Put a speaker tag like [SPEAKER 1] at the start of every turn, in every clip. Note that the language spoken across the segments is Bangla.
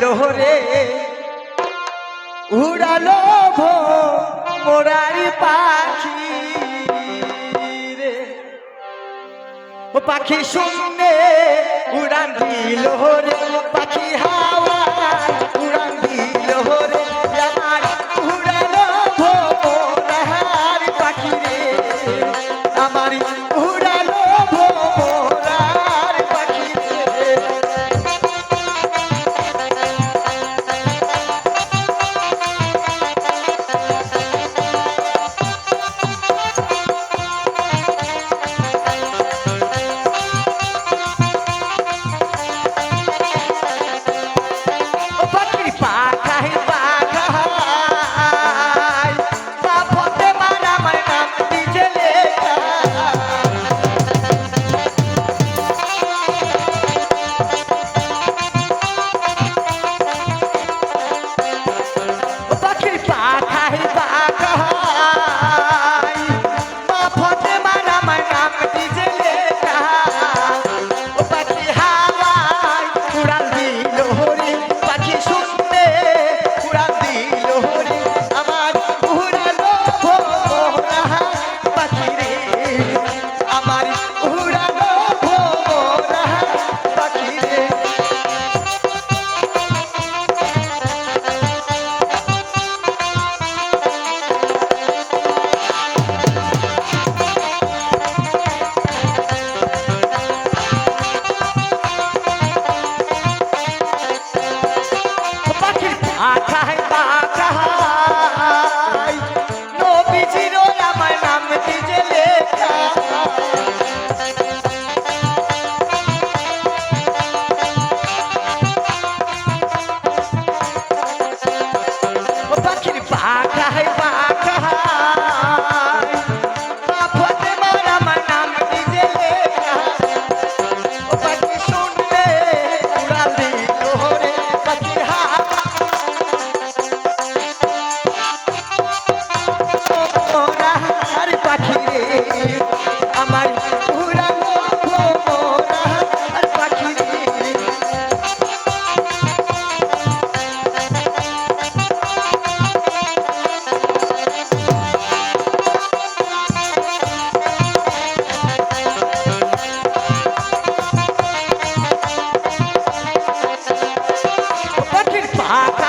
[SPEAKER 1] লোহরে উড়ালো ভো মোরারি পাখি রে। ও পাখি শূন্যে উড়ান দিল রে। পাখি হাওয়া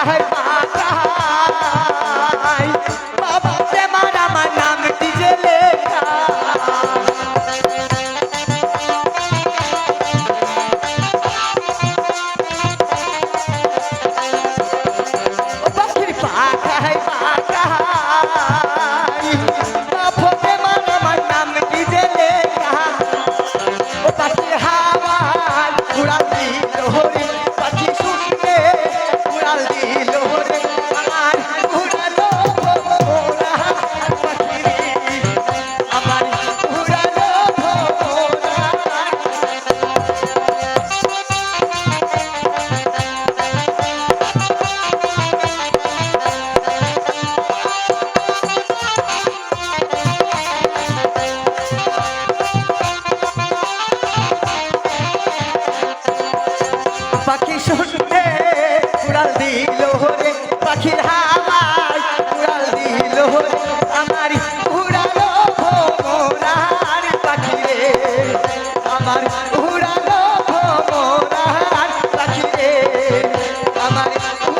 [SPEAKER 1] 害怕 Maria, Maria.